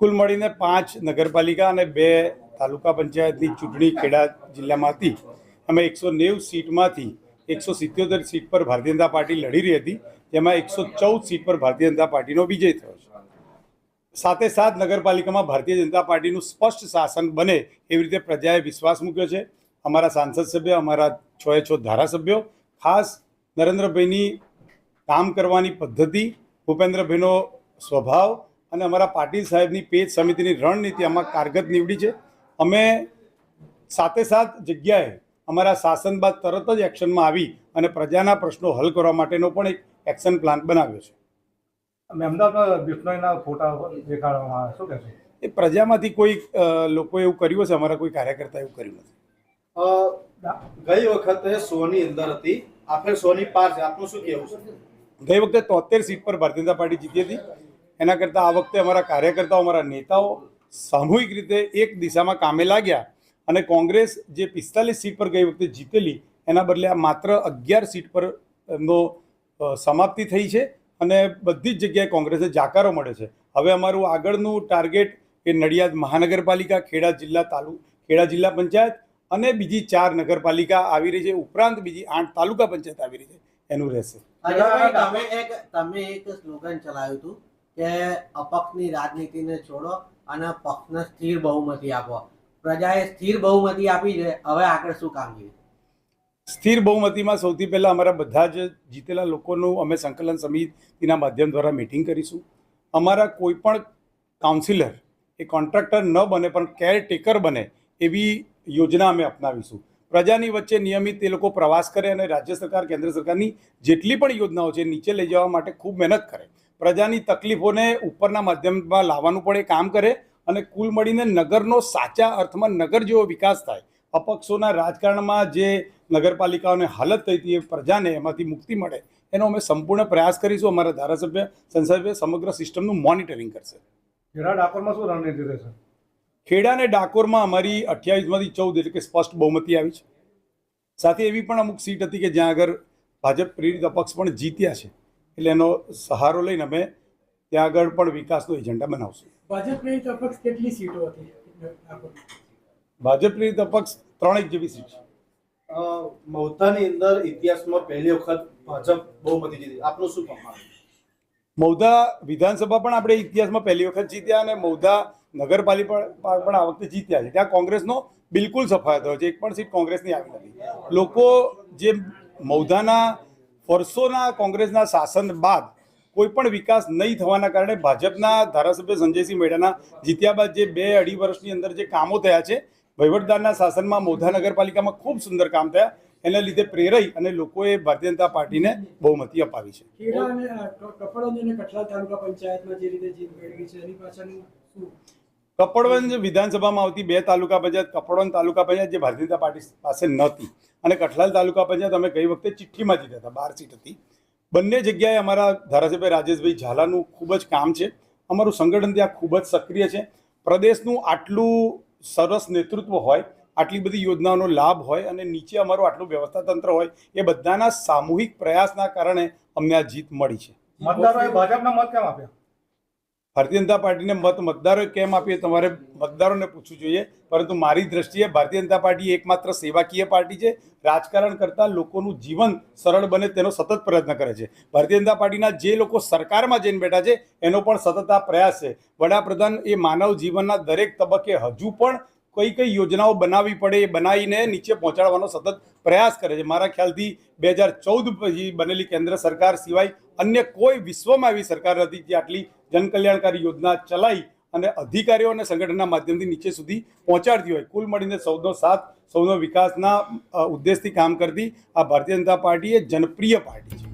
કુલ મળીને પાંચ નગરપાલિકા અને બે તાલુકા પંચાયતની ચૂંટણી ખેડા જિલ્લામાં હતી અમે એકસો નેવું સીટમાંથી એકસો સિત્યોતેર સીટ પર ભારતીય જનતા પાર્ટી લડી રહી હતી, જેમાં એકસો ચૌદ સીટ પર ભારતીય જનતા પાર્ટીનો વિજય થયો છે. સાથે સાથ નગરપાલિકામાં ભારતીય જનતા પાર્ટીનું સ્પષ્ટ શાસન બને એવી રીતે પ્રજાએ વિશ્વાસ મૂક્યો છે. અમારા સાંસદ સભ્ય, અમારા છ એ છ ધારાસભ્યો, ખાસ નરેન્દ્રભાઈની કામ કરવાની પદ્ધતિ, ભૂપેન્દ્રભાઈનો સ્વભાવ અને અમારા પાટીલ સાહેબની પેજ સમિતિની રણનીતિ આમાં કારગત નીવડી છે. અમે સાથે સાથ જગ્યાએ અમારા શાસન બાદ તરત જ એક્શનમાં આવી અને પ્રજાના પ્રશ્નો હલ કરવા માટેનો પણ એક એક્શન પ્લાન બનાવ્યો છે. અમે અમદાવાદમાં બિશ્નોઈના ફોટા દેખાડવામાં આવે શું કહેશો? એ પ્રજામાંથી કોઈ લોકો લોકોએ એવું કર્યું હશે? અમારા કોઈ કાર્યકર્તા એવું કર્યું નથી. ગઈ વખતે સોની અંદર હતી. આપણે સોની પાર છે. આપનું શું કહેવું છે? ગઈ વખતે તોતેર સીટ પર ભારતીય જનતા પાર્ટી જીતી હતી. એના કરતાં આ વખતે અમારા કાર્યકર્તાઓ, અમારા નેતાઓ સામૂહિક રીતે એક દિશામાં કામે લાગ્યા અને કોંગ્રેસ જે પિસ્તાલીસ સીટ પર ગઈ વખતે જીતેલી, એના બદલે આ માત્ર અગિયાર સીટ પર એમનો સમાપ્તિ થઈ છે અને બધી જ જગ્યાએ કોંગ્રેસને જાકારો મળે છે. હવે અમારું આગળનું ટાર્ગેટ એ નડિયાદ મહાનગરપાલિકા, ખેડા જિલ્લા તાલુ, ખેડા જિલ્લા પંચાયત અને બીજી ચાર નગરપાલિકા આવી રહી છે. ઉપરાંત બીજી આઠ તાલુકા પંચાયત આવી રહી છે. એનું રહેશે. તમે એક સ્લોગન ચલાવ્યું હતું. કે અપક્ષની રાજનીતિને છોડો અને પક્ષને સ્થિર બહુમતી આપો. પ્રજાએ સ્થિર બહુમતી આપી છે, હવે આગળ શું કામગીરી? સ્થિર બહુમતીમાં સૌથી પહેલાં અમારા બધા જ જીતેલા લોકોનું અમે સંકલન સમિતિના માધ્યમ દ્વારા મિટિંગ કરીશું. અમારા કોઈ પણ કાઉન્સિલર એ કોન્ટ્રાક્ટર ન બને, પણ કેરટેકર બને એવી યોજના અમે અપનાવીશું. પ્રજાની વચ્ચે નિયમિત એ લોકો પ્રવાસ કરે અને રાજ્ય સરકાર, કેન્દ્ર સરકારની જેટલી પણ યોજનાઓ છે, નીચે લઈ જવા માટે ખૂબ મહેનત કરે. પ્રજાની તકલીફોને ઉપરના માધ્યમમાં લાવવાનું પણ એ કામ કરે અને કુલ મળીને નગરનો સાચા અર્થમાં નગર જેવો વિકાસ થાય. અપક્ષોના રાજકારણમાં જે નગરપાલિકાઓને હાલત થઈ હતી એ પ્રજાને એમાંથી મુક્તિ મળે એનો અમે સંપૂર્ણ પ્રયાસ કરીશું. અમારા ધારાસભ્ય સંસદીય સમગ્ર સિસ્ટમનું મોનિટરિંગ કરશે. ખેડા ડાકોરમાં શું રણનીતિ રહેશે? ખેડા અને ડાકોરમાં અમારી અઠ્યાવીસમાંથી ચૌદ એટલે કે સ્પષ્ટ બહુમતી આવી છે. સાથે એવી પણ અમુક સીટ હતી કે જ્યાં આગળ ભાજપ પ્રેરિત અપક્ષ પણ જીત્યા છે. એટલે એનો સહારો લઈને અમે ત્યાં આગળ પણ વિકાસનો એજન્ડા બનાવશું. ભાજપ પ્રેરિત અપક્ષ કેટલી સીટો હતી? ડાકોર? ભાજપ પ્રેરિત અપક્ષ ત્રણેક જેવી સીટ મહુધાની અંદર ઇતિહાસમાં પહેલી વખત ભાજપ બહુમતી જીતી. આપનું શું કહેવું મૌધા વિધાનસભા પણ આપણે ઇતિહાસમાં પહેલી વખત જીત્યા અને મૌધા નગરપાલિકા પણ આ વખતે જીત્યા છે. ત્યાં કોંગ્રેસનો બિલકુલ સફાયો થયો છે. એક પણ સીટ કોંગ્રેસની આવી નથી. લોકો જે મૌધાના વર્ષોના કોંગ્રેસના શાસન બાદ કોઈ પણ વિકાસ નહીં થવાના કારણે ભાજપના ધારાસભ્ય સંજયસિંહ મેડાના જીત્યા બાદ જે બે અઢી વર્ષની અંદર જે કામો થયા છે, વહીવટદારના શાસનમાં મોધા નગરપાલિકામાં ખૂબ સુંદર કામ થયા, એના લીધે પ્રેરાઈ અને લોકોએ ભારતીય જનતા પાર્ટીને બહુમતી અપાવી છે. કપડવંજ વિધાનસભામાં આવતી બે તાલુકા પંચાયત, કપડવંજ તાલુકા પંચાયત જે ભારતીય જનતા પાર્ટી પાસે નહોતી અને કઠલાલ તાલુકા પંચાયત અમે ગઈ વખતે ચિઠ્ઠીમાં જીત્યા હતા, બાર સીટ હતી. બંને જગ્યાએ અમારા ધારાસભ્ય રાજેશભાઈ ઝાલાનું ખૂબ જ કામ છે. અમારું સંગઠન ત્યાં ખૂબ જ સક્રિય છે. પ્રદેશનું આટલું સરસ નેતૃત્વ હોય, આટલી બધી યોજનાઓનો લાભ હોય અને નીચે અમારું આટલું વ્યવસ્થા તંત્ર હોય, એ બધાના સામૂહિક પ્રયાસના કારણે અમને આ જીત મળી છે. મતદારોએ ભાજપના મત કેમ આપ્યા? ભારતીય જનતા પાર્ટીને મત મતદારોએ કેમ આપીએ તમારે મતદારોને પૂછવું જોઈએ. પરંતુ મારી દ્રષ્ટિએ ભારતીય જનતા પાર્ટી એકમાત્ર સેવાકીય પાર્ટી છે. રાજકારણ કરતાં લોકોનું જીવન સરળ બને તેનો સતત પ્રયત્ન કરે છે. ભારતીય જનતા પાર્ટીના જે લોકો સરકારમાં જઈને બેઠા છે, એનો પણ સતત આ પ્રયાસ છે. વડાપ્રધાન એ માનવ જીવનના દરેક તબક્કે હજુ પણ કઈ કઈ યોજનાઓ બનાવવી પડે એ બનાવીને નીચે પહોંચાડવાનો સતત પ્રયાસ કરે છે. મારા ખ્યાલથી બે હજાર ચૌદ પછી બનેલી કેન્દ્ર સરકાર સિવાય અન્ય કોઈ વિશ્વમાં એવી સરકાર નથી જે આટલી જનકલ્યાણકારી યોજના ચલાવી અને અધિકારીઓ અને સંગઠનના માધ્યમથી નીચે સુધી પહોંચાડતી હોય. કુલ મળીને સૌનો સાથ, સૌનો વિકાસના ઉદ્દેશથી કામ કરતી આ ભારતીય જનતા પાર્ટી એ જનપ્રિય પાર્ટી છે.